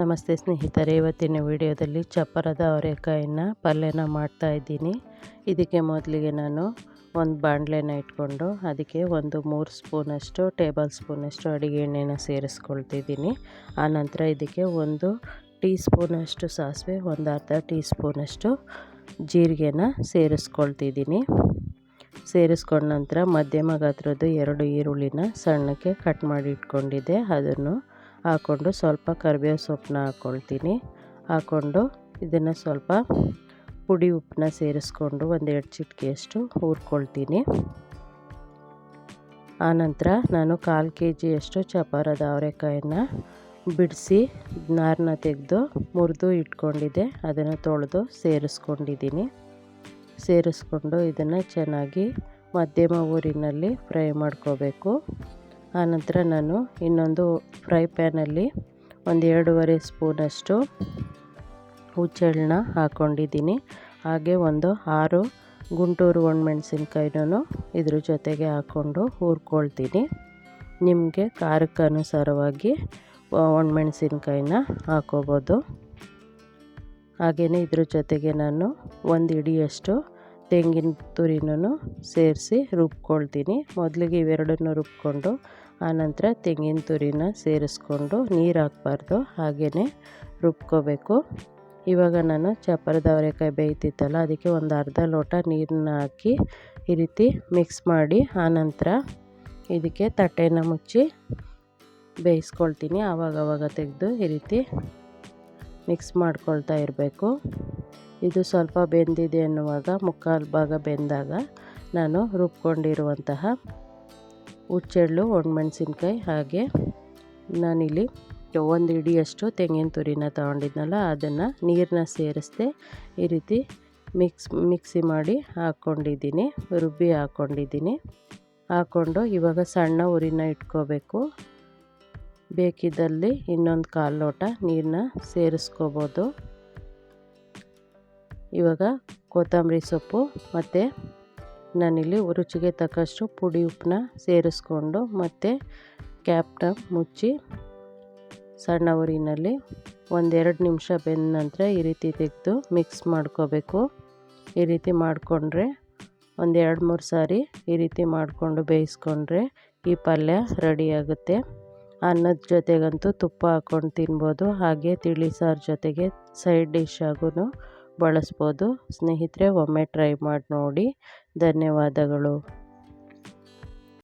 ನಮಸ್ತೆ ಸ್ನೇಹಿತರೆ, ಇವತ್ತಿನ ವಿಡಿಯೋದಲ್ಲಿ ಚಪ್ಪರದ ಅವರೆಕಾಯಿನ ಪಲ್ಯನ ಮಾಡ್ತಾ ಇದ್ದೀನಿ. ಇದಕ್ಕೆ ಮೊದಲಿಗೆ ನಾನು ಒಂದು ಬಾಣಲೆನ ಇಟ್ಕೊಂಡು ಅದಕ್ಕೆ ಒಂದು ಮೂರು ಸ್ಪೂನಷ್ಟು, ಟೇಬಲ್ ಸ್ಪೂನಷ್ಟು ಅಡುಗೆ ಎಣ್ಣೆನ ಸೇರಿಸ್ಕೊಳ್ತಿದ್ದೀನಿ. ಆನಂತರ ಇದಕ್ಕೆ ಒಂದು ಟೀ ಸ್ಪೂನಷ್ಟು ಸಾಸಿವೆ, ಒಂದು ಅರ್ಧ ಟೀ ಸ್ಪೂನಷ್ಟು ಜೀರಿಗೆನ ಸೇರಿಸ್ಕೊಳ್ತಿದ್ದೀನಿ. ಸೇರಿಸ್ಕೊಂಡ ನಂತರ ಮಧ್ಯಮ ಗಾತ್ರದ್ದು ಎರಡು ಈರುಳ್ಳಿನ ಸಣ್ಣಕ್ಕೆ ಕಟ್ ಮಾಡಿ ಇಟ್ಕೊಂಡಿದ್ದೆ. ಅದನ್ನು ಹಾಕ್ಕೊಂಡು ಸ್ವಲ್ಪ ಕರಿಬೇವು ಸೊಪ್ಪನ್ನ ಹಾಕ್ಕೊಳ್ತೀನಿ ಹಾಕ್ಕೊಂಡು ಇದನ್ನು ಸ್ವಲ್ಪ ಪುಡಿ ಉಪ್ಪನ್ನ ಸೇರಿಸ್ಕೊಂಡು ಒಂದೆರಡು ಚಿಟಿಕೆಯಷ್ಟು ಹುರ್ಕೊಳ್ತೀನಿ. ಆನಂತರ ನಾನು ಕಾಲು ಕೆ ಜಿಯಷ್ಟು ಚಪಾರದ ಅವರೆಕಾಯನ್ನು ಬಿಡಿಸಿ ನಾರನ್ನ ತೆಗೆದು ಮುರಿದು ಇಟ್ಕೊಂಡಿದ್ದೆ. ಅದನ್ನು ತೊಳೆದು ಸೇರಿಸ್ಕೊಂಡಿದ್ದೀನಿ. ಸೇರಿಸ್ಕೊಂಡು ಇದನ್ನು ಚೆನ್ನಾಗಿ ಮಧ್ಯಮ ಊರಿನಲ್ಲಿ ಫ್ರೈ ಮಾಡ್ಕೋಬೇಕು. ಆನಂತರ ನಾನು ಇನ್ನೊಂದು ಫ್ರೈ ಪ್ಯಾನಲ್ಲಿ ಒಂದು ಎರಡೂವರೆ ಸ್ಪೂನಷ್ಟು ಹುಚ್ಚೆಳ್ಳನ್ನ ಹಾಕ್ಕೊಂಡಿದ್ದೀನಿ ಹಾಗೆ ಒಂದು ಆರು ಗುಂಟೂರು ಒಣಮೆಣ್ಸಿನ್ಕಾಯಿನೂ ಇದ್ರ ಜೊತೆಗೆ ಹಾಕ್ಕೊಂಡು ಹುರ್ಕೊಳ್ತೀನಿ. ನಿಮಗೆ ಖಾರಕ್ಕೆ ಅನುಸಾರವಾಗಿ ಒಣಮೆಣ್ಸಿನ್ಕಾಯಿನ ಹಾಕೋಬೋದು. ಹಾಗೆಯೇ ಇದ್ರ ಜೊತೆಗೆ ನಾನು ಒಂದು ಇಡಿಯಷ್ಟು ತೆಂಗಿನ ತುರಿನೂ ಸೇರಿಸಿ ರುಬ್ಕೊಳ್ತೀನಿ. ಮೊದಲಿಗೆ ಇವೆರಡನ್ನೂ ರುಬ್ಕೊಂಡು ಆನಂತರ ತೆಂಗಿನ ತುರಿನ ಸೇರಿಸ್ಕೊಂಡು ನೀರು ಹಾಕ್ಬಾರ್ದು ಹಾಗೆಯೇ ರುಬ್ಕೋಬೇಕು. ಇವಾಗ ನಾನು ಚಪ್ಪರದ ಅವರೆಕಾಯಿ ಬೇಯ್ತಿತ್ತಲ್ಲ, ಅದಕ್ಕೆ ಒಂದು ಅರ್ಧ ಲೋಟ ನೀರನ್ನ ಹಾಕಿ ಈ ರೀತಿ ಮಿಕ್ಸ್ ಮಾಡಿ ಆನಂತರ ಇದಕ್ಕೆ ತಟ್ಟೆನ ಮುಚ್ಚಿ ಬೇಯಿಸ್ಕೊಳ್ತೀನಿ. ಆವಾಗವಾಗ ತೆಗೆದು ಈ ರೀತಿ ಮಿಕ್ಸ್ ಮಾಡ್ಕೊಳ್ತಾ ಇರಬೇಕು. ಇದು ಸ್ವಲ್ಪ ಬೆಂದಿದೆ ಅನ್ನುವಾಗ ಮುಕ್ಕಾಲು ಭಾಗ ಬೆಂದಾಗ ನಾನು ರುಬ್ಕೊಂಡಿರುವಂತಹ ಹುಚ್ಚೆಳ್ಳು, ಒಣಮೆಣ್ಸಿನ್ಕಾಯಿ ಹಾಗೆ ನಾನಿಲ್ಲಿ ಒಂದು ಇಡಿಯಷ್ಟು ತೆಂಗಿನ ತುರಿನ ತೊಗೊಂಡಿದ್ನಲ್ಲ, ಅದನ್ನು ನೀರನ್ನ ಸೇರಿಸ್ದೆ ಈ ರೀತಿ ಮಿಕ್ಸ್, ಮಿಕ್ಸಿ ಮಾಡಿ ಹಾಕ್ಕೊಂಡಿದ್ದೀನಿ ರುಬ್ಬಿ ಹಾಕ್ಕೊಂಡಿದ್ದೀನಿ ಹಾಕ್ಕೊಂಡು ಇವಾಗ ಸಣ್ಣ ಉರಿನ ಇಟ್ಕೋಬೇಕು. ಬೇಕಿದ್ದಲ್ಲಿ ಇನ್ನೊಂದು ಕಾಲು ಲೋಟ ನೀರನ್ನ ಸೇರಿಸ್ಕೋಬೋದು. ಇವಾಗ ಕೊತ್ತಂಬರಿ ಸೊಪ್ಪು ಮತ್ತು ನಾನಿಲ್ಲಿ ರುಚಿಗೆ ತಕ್ಕಷ್ಟು ಪುಡಿ ಉಪ್ಪನ್ನ ಸೇರಿಸ್ಕೊಂಡು ಮತ್ತು ಕ್ಯಾಪ್ನ ಮುಚ್ಚಿ ಸಣ್ಣ ಉರಿನಲ್ಲಿ ಒಂದೆರಡು ನಿಮಿಷ ಬೆಂದ ನಂತರ ಈ ರೀತಿ ತೆಗೆದು ಮಿಕ್ಸ್ ಮಾಡ್ಕೋಬೇಕು. ಈ ರೀತಿ ಮಾಡಿಕೊಂಡ್ರೆ ಒಂದು ಎರಡು ಮೂರು ಸಾರಿ ಈ ರೀತಿ ಮಾಡಿಕೊಂಡು ಬೇಯಿಸ್ಕೊಂಡ್ರೆ ಈ ಪಲ್ಯ ರೆಡಿಯಾಗುತ್ತೆ ಅನ್ನದ ಜೊತೆಗಂತೂ ತುಪ್ಪ ಹಾಕ್ಕೊಂಡು ತಿನ್ಬೋದು, ಹಾಗೆ ತಿಳಿ ಸಾರು ಜೊತೆಗೆ ಸೈಡ್ ಡಿಶ್ ಆಗೂ ಬಳಸ್ಬೋದು. ಸ್ನೇಹಿತರೆ ಒಮ್ಮೆ ಟ್ರೈ ಮಾಡಿ ನೋಡಿ. ಧನ್ಯವಾದಗಳು.